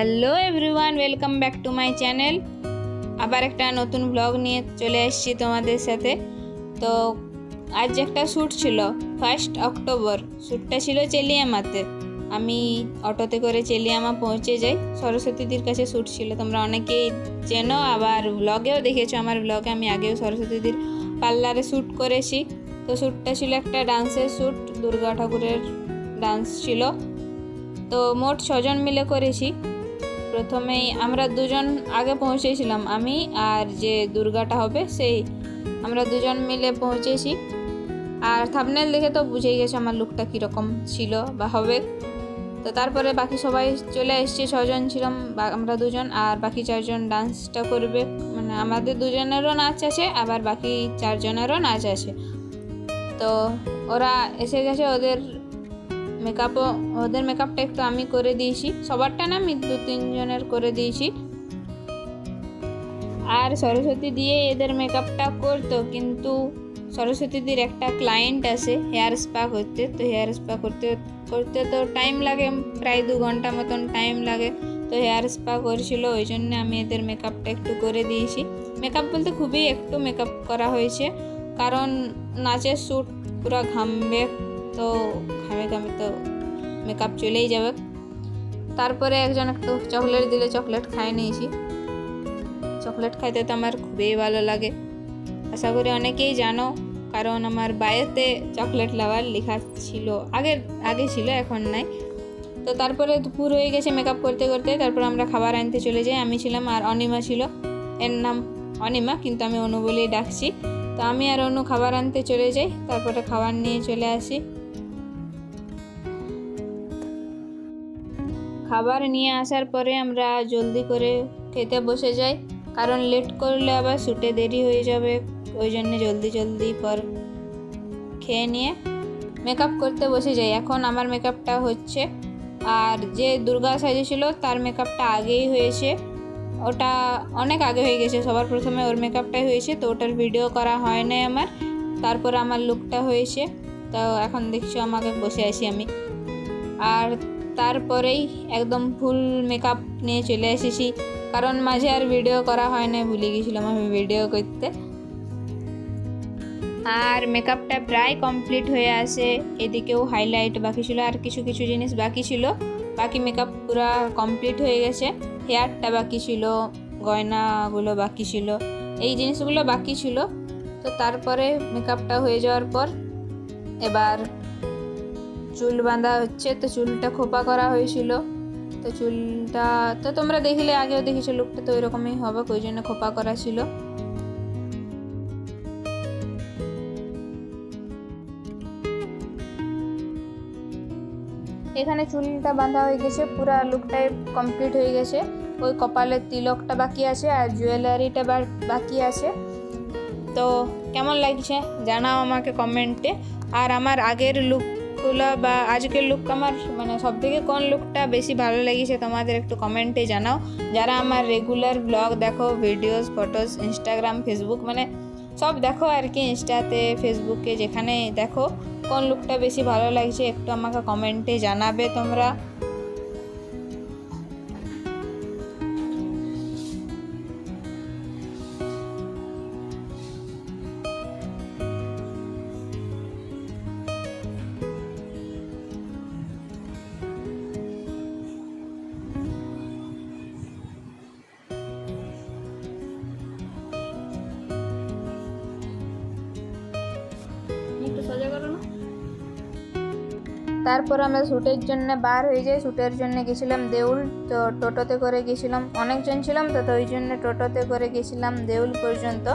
Hello everyone, welcome back to my channel. আবার একটা নতুন ব্লগ নিয়ে চলে এসেছি তোমাদের সাথে। তো আজ একটা শ্যুট ছিল ফার্স্ট অক্টোবর শ্যুটটা ছিল চেলিয়ামাতে। আমি অটোতে করে চেলিয়ামা পৌঁছে যাই। সরস্বতীদির কাছে শ্যুট ছিল। তোমরা অনেকেই চেনো, আবার ব্লগেও দেখেছ আমার ব্লগে আমি আগেও সরস্বতীদির পার্লারে শ্যুট করেছি। তো শ্যুটটা ছিল একটা ডান্সের শ্যুট, দুর্গা ঠাকুরের ডান্স ছিল। তো মোট ছজন মিলে করেছি। প্রথমেই আমরা দুজন আগে পৌঁছেছিলাম আমি আর যে দুর্গাটা হবে সেই, আমরা দুজন মিলে পৌঁছেছি। আর থাপনেল দেখে তো বুঝেই গেছে আমার লুকটা কীরকম ছিল বা হবে। তো তারপরে বাকি সবাই চলে এসছে, ছজন ছিলাম আমরা দুজন আর বাকি চারজন ডান্সটা করবে। মানে আমাদের দুজনেরও নাচ আছে, আবার বাকি চারজনেরও নাচ আছে। তো ওরা এসে গেছে ওদের মেকআপও ওদের মেকআপটা একটু আমি করে দিয়েছি। সবারটা না আমি দু তিনজনের করে দিয়েছি। আর সরস্বতী দিয়ে এদের মেকআপটা করতো, কিন্তু সরস্বতীদির একটা ক্লায়েন্ট আছে হেয়ার স্পা করতে। তো হেয়ার স্পা করতে করতে তো টাইম লাগে, প্রায় দু ঘণ্টা মতন টাইম লাগে। তো হেয়ার স্পা করছিল, ওই জন্য আমি এদের মেকআপটা একটু করে দিয়েছি। মেকআপ বলতে খুবই একটু মেকআপ করা হয়েছে, কারণ নাচের শ্যুট পুরো ঘামবে তো ঘামে ঘামে তো মেকআপ চলেই যাবে। তারপরে একজন একটু চকলেট দিলে চকলেট খাই নিয়েছি। চকলেট খাইতে তো আমার খুবই ভালো লাগে। আশা করি অনেকেই জানো, কারণ আমার বায়োতে চকলেট লাভার লেখা ছিল আগে আগে ছিল, এখন নাই। তো তারপরে দুপুর হয়ে গেছে মেকআপ করতে করতে, তারপর আমরা খাবার আনতে চলে যাই। আমি ছিলাম আর অনিমা ছিল। এর নাম অনিমা, কিন্তু আমি অনু বলেই ডাকছি। তো আমি আর অনু খাবার আনতে চলে যাই, তারপরে খাবার নিয়ে চলে আসি। খাবার নিয়ে আসার পরে আমরা জলদি করে খেতে বসে যাই। কারণ লেট করলে আবার শুটে দেরি হয়ে যাবে। ওই জন্য জলদি জলদি পর খেয়ে নিয়ে মেকআপ করতে বসে যাই। এখন আমার মেকআপটা হচ্ছে। আর যে দুর্গা সাজেছিল তার মেকআপটা আগেই হয়েছে। ওটা অনেক আগে হয়ে গেছে। সবার প্রথমে ওর মেকআপটাই হয়েছে। তো ওটার ভিডিও করা হয় নাই আমার। তারপর আমার লুকটা হয়েছে। তো এখন দেখছ, আমাকে বসে আছি আমি। আর তারপরেই একদম ফুল মেকআপ নিয়ে চলে এসেছি। কারণ মাঝে আর ভিডিও করা হয় না ভুলে গেছিলাম আমি ভিডিও করতে। আর মেকআপটা প্রায় কমপ্লিট হয়ে আসে এদিকেও হাইলাইট বাকি ছিল, আর কিছু কিছু জিনিস বাকি ছিল। বাকি মেকআপ পুরো কমপ্লিট হয়ে গেছে। হেয়ারটা বাকি ছিল, গয়নাগুলো বাকি ছিল। এই জিনিসগুলো বাকি ছিল। তো তারপরে মেকআপটা হয়ে যাওয়ার পর এবার চুল বাঁধা হচ্ছে, তো চুলটা খোপা করা হয়েছিল। তো চুলটা, তো তোমরা দেখলে আগেও দেখেছ, লুকটা তো ওইরকমই হবে, ওই জন্য খোপা করা ছিল। এখানে চুলটা বাঁধা হয়ে গেছে, পুরো লুকটাই কমপ্লিট হয়ে গেছে। ওই কপালের তিলকটা বাকি আছে, আর জুয়েলারিটা বাকি আছে। তো কেমন লাগছে জানাও আমাকে কমেন্টে আর আমার আগের লুকগুলো বা আজকের লুক আমার মানে সব থেকে কোন লুকটা বেশি ভালো লেগেছে তোমাদের একটু কমেন্টে জানাও। যারা আমার রেগুলার ব্লগ দেখো ভিডিওস ফটোস ইনস্টাগ্রাম ফেসবুক মানে সব দেখো আর কি ইনস্টাতে ফেসবুকে যেখানে দেখো, কোন লুকটা বেশি ভালো লাগছে একটু আমাকে কমেন্টে জানাবে তোমরা। তারপর আমরা শ্যুটের জন্য বার হয়ে যাই। শ্যুটের জন্য গেছিলাম দেউল, তো টোটোতে করে গেছিলাম। অনেকজন ছিলাম, তো তো ওই জন্য টোটোতে করে গেছিলাম দেউল পর্যন্ত।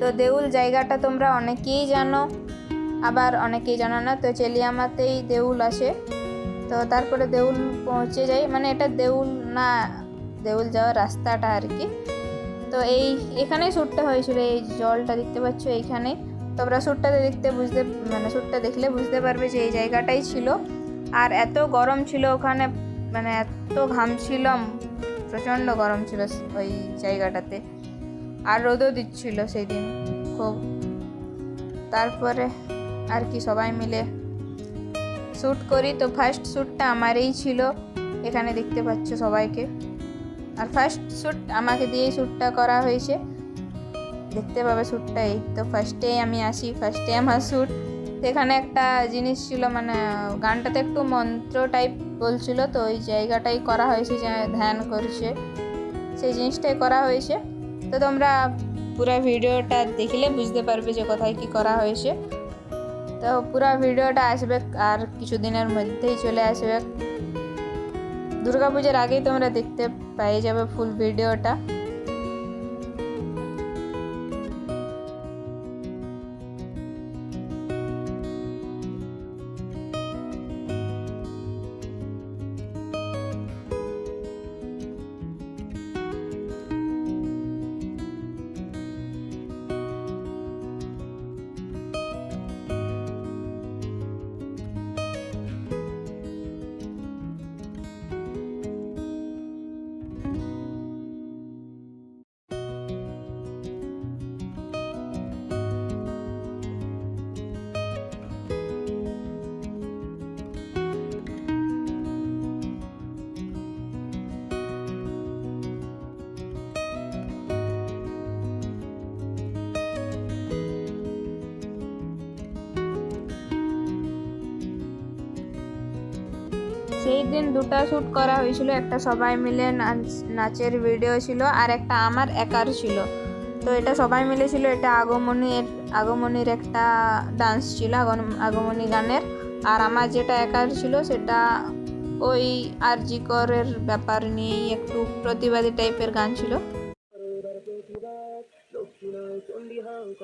তো দেউল জায়গাটা তোমরা অনেকেই জানো, আবার অনেকেই জানো না, তো চেলিয়ামাতেই দেউল আছে তো তারপরে দেউল পৌঁছে যাই। মানে এটা দেউল না, দেউল যাওয়ার রাস্তাটা আর কি। তো এই এখানেই শ্যুটটা হয়েছিল, এই জলটা দেখতে পাচ্ছ এইখানেই তোমরা শ্যুটটাতে দেখতে বুঝতে মানে শ্যুটটা দেখলে বুঝতে পারবে যে এই জায়গাটাই ছিল। আর এত গরম ছিল ওখানে মানে এত ঘাম ছিলাম প্রচণ্ড গরম ছিল ওই জায়গাটাতে। আর রোদও দিচ্ছিল সেই দিন খুব। তারপরে আর কি সবাই মিলে শ্যুট করি। তো ফার্স্ট শ্যুটটা আমারই ছিল, এখানে দেখতে পাচ্ছ সবাইকে। আর ফার্স্ট শ্যুট আমাকে দিয়েই শ্যুটটা করা হয়েছে। দেখতে পাবে শ্যুটটা এই। তো ফার্স্টেই আমি আসি ফার্স্টে আমার শ্যুট। এখানে একটা জিনিস ছিল মানে গানটাতে একটু মন্ত্র টাইপ বলছিল, তো ওই জায়গাটাই করা হয়েছে, যে ধ্যান করছে। সেই জিনিসটাই করা হয়েছে। তো তোমরা পুরো ভিডিওটা দেখলে বুঝতে পারবে যে কোথায় কি করা হয়েছে। তো পুরো ভিডিওটা আসবে আর কিছুদিনের মধ্যেই চলে আসবে। দুর্গাপূজার আগেই তোমরা দেখতে পেয়ে যাবে ফুল ভিডিওটা। সেই দিন দুটো শ্যুট করা হয়েছিল, একটা সবাই মিলে নাচ- নাচের ভিডিও ছিল আর একটা আমার একার ছিল। তো এটা সবাই মিলে ছিল, এটা আগমনীর আগমনীর একটা ডান্স ছিল, আগম- আগমনী গানের। আর আমার যেটা একার ছিল সেটা ওই আর জি করের ব্যাপার নিয়েই একটু প্রতিবাদী টাইপের গান ছিল।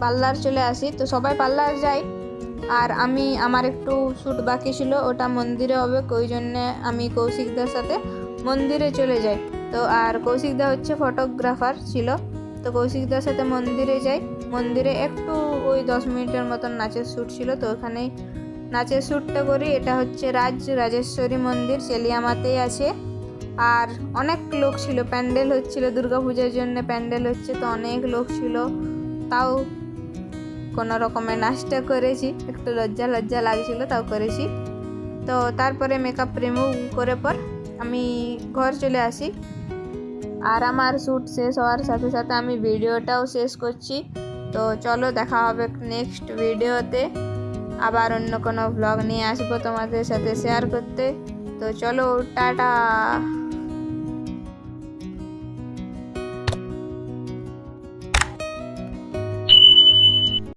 পার্লার চলে আসি। তো সবাই পার্লার যাই আর আমি, আমার একটু শ্যুট বাকি ছিল, ওটা মন্দিরে হবে, ওই জন্যে আমি কৌশিকদার সাথে মন্দিরে চলে যাই। তো আর কৌশিকদা হচ্ছে ফটোগ্রাফার ছিল। তো কৌশিকদার সাথে মন্দিরে যাই। মন্দিরে একটু ওই দশ মিনিটের মতন নাচের শ্যুট ছিল, তো ওখানেই নাচের শ্যুটটা করি। এটা হচ্ছে রাজ, রাজেশ্বরী মন্দির, চেলিয়ামাতেই আছে। আর অনেক লোক ছিল, প্যান্ডেল হচ্ছিল, দুর্গাপূজার জন্য প্যান্ডেল হচ্ছে, তো অনেক লোক ছিল। তাও কোনো রকমে নাচটা করেছি। একটু লজ্জা লজ্জা লাগছিল, তাও করেছি। তো তারপরে মেকআপ রিমুভ করে পর আমি ঘর চলে আসি। আর আমার শ্যুট শেষ হওয়ার সাথে সাথে আমি ভিডিওটাও শেষ করছি। তো চলো দেখা হবে নেক্সট ভিডিওতে। আবার অন্য কোনো ব্লগ নিয়ে আসব তোমাদের সাথে শেয়ার করতে। তো চলো, টাটা!